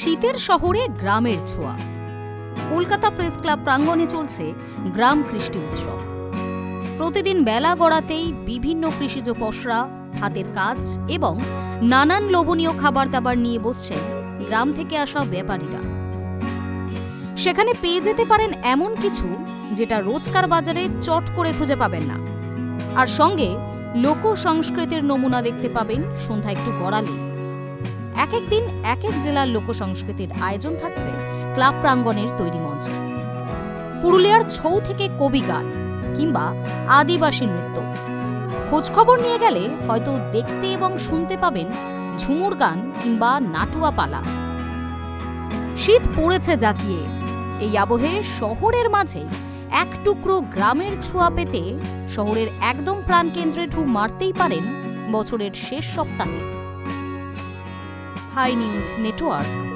শীতের শহরে গ্রামের ছোঁয়া। কলকাতা প্রেস ক্লাব প্রাঙ্গণে চলছে গ্রাম কৃষ্টি উৎসব। প্রতিদিন বেলা গড়াতেই বিভিন্ন কৃষিজ পসরা, হাতের কাজ এবং নানান লোভনীয় খাবার দাবার নিয়ে বসছেন গ্রাম থেকে আসা ব্যাপারীরা। সেখানে পেয়ে যেতে পারেন এমন কিছু যেটা রোজকার বাজারে চট করে খুঁজে পাবেন না। আর সঙ্গে লোক সংস্কৃতির নমুনা দেখতে পাবেন সন্ধ্যা একটু গড়ালে এক এক দিন এক এক জেলার লোক সংস্কৃতির আয়োজন থাকছে ক্লাব প্রাঙ্গণের তৈরি মঞ্চে। পুরুলিয়ার ছৌ থেকে কবি গান কিংবা আদিবাসী নৃত্য। খোঁজখবর নিয়ে গেলে হয়তো দেখতে এবং শুনতে পাবেন ঝুমুর গান কিংবা নাটুয়া পালা। শীত পড়েছে জাকিয়ে এই আবহে শহরের মাঝে এক টুকরো গ্রামের ছোঁয়া পেতে শহরের একদম প্রাণকেন্দ্রে ঢু মারতেই পারেন বছরের শেষ সপ্তাহে। High news network